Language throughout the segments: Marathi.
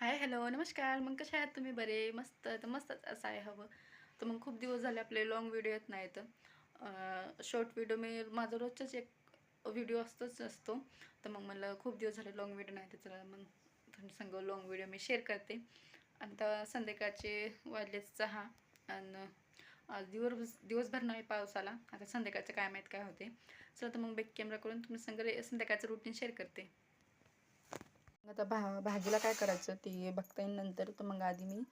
हाय हॅलो नमस्कार. मग कशा आहात तुम्ही? बरे? मस्त. तर मस्तच असं आहे हवं. तर मग खूप दिवस झाले आपले लॉंग व्हिडिओ येत नाहीत. शॉर्ट व्हिडिओ मी माझा रोजचाच एक व्हिडिओ असतोच असतो. तर मग मला खूप दिवस झाले लॉंग व्हिडिओ नाही तर चला मग तुम्ही संग लॉंग व्हिडिओ मी शेअर करते. आणि आता संध्याकाळचे वाजलेच सहा आणि आज दिवस दिवसभर नाही पाऊस आला. आता संध्याकाळचं काय माहीत काय होते. चला तर मग बेक कॅमेरा करून तुम्ही संग संध्याकाळचं रुटीन शेअर करते. आता भा भाजीला काय करायचं ते बघता येईल नंतर. तर मग आधी मी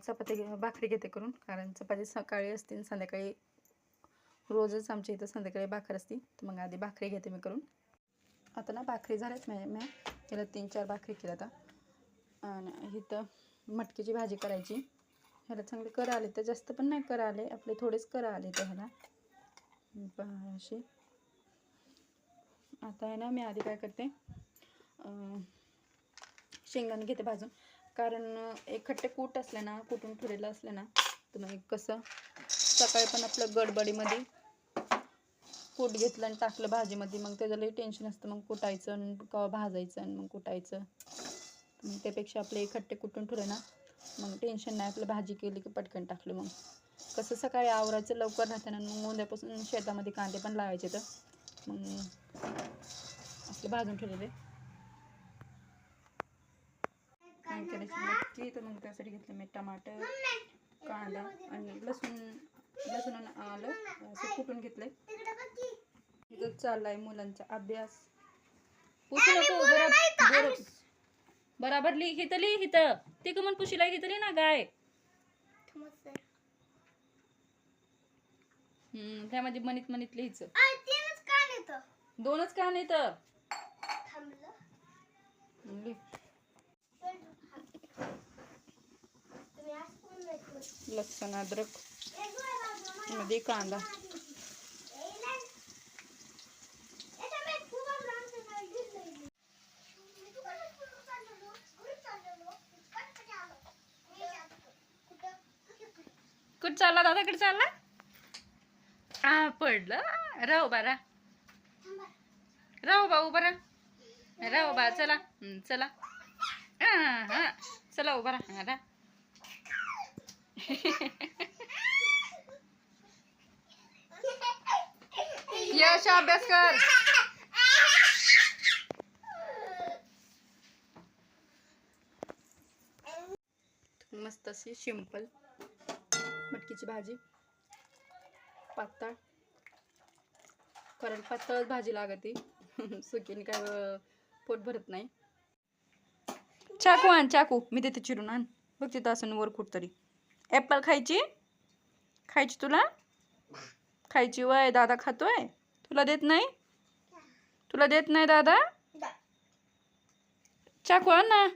चपाती घे- भाकरी घेते करून. कारण चपाती सकाळी असते आणि संध्याकाळी रोजच आमच्या इथं संध्याकाळी भाकर असते. तर मग आधी भाकरी घेते मी करून. आता ना भाकरी झाल्याच मॅ मॅ त्याला तीन चार भाकरी केल्या आता. आणि इथं मटकीची भाजी करायची. ह्याला चांगले कर आले तर जास्त पण नाही कर आले. आपले थोडेच कर आले तर ह्याला. असे. आता आहे ना मी आधी काय करते शेंगदाणे घेते भाजून. कारण एक खट्टे कूट असले ना कुटून ठेवलेलं असलं ना तर मग कसं सकाळी पण आपलं गडबडीमध्ये कूट घेतलं आणि टाकलं भाजीमध्ये. मग त्याचं लई टेन्शन असतं. मग कुटायचं आणि कवा भाजायचं आणि मग कुटायचं. मग त्यापेक्षा आपले एक खट्टे कुटून ठेवले ना मग टेन्शन नाही. आपलं भाजी केली की पटकन टाकलं मग. कसं सकाळी आवरायचं लवकर राहतं ना मग उद्यापासून शेतामध्ये कांदे पण लावायचे तर. मग आपले भाजून ठेवलेले काय करायची मटकी तर मग त्यासाठी घेतलं मी टमाटर कांदा आणि लसूण लसूण आणि आलं असं कुटून घेतलंय. इथं चाललाय मुलांचा अभ्यास. पुसू नको बरा बरं. बराबर लिही हिथं लिही हिथं ती का म्हण पुशीला हिथं लिही ना गाय. हम्म त्यामध्ये मनीत मनीत लिहायचं. दोनच का नाही तर लसूण अद्रकमध्ये कांदा. कुठं चालला दादा? कुठं चालला? हा पडलं. राहू बा रा राहू बा उभा राहू. बा चला. चला. हा हा चला उभा राहा. राहा. यश अभ्यास कर. मस्त अशी सिंपल मटकीची भाजी पातळ. कारण पातळच भाजी लागते. सुकीने काय पोट भरत नाही. चाकू आण चाकू. मी तिथे चिरून आण. बघ तिथं असं वर कुठतरी. ॲपल खायची? खायची तुला? खायची वय दादा खातोय? तुला देत नाही? तुला देत नाही दादा? चाकू आण ना.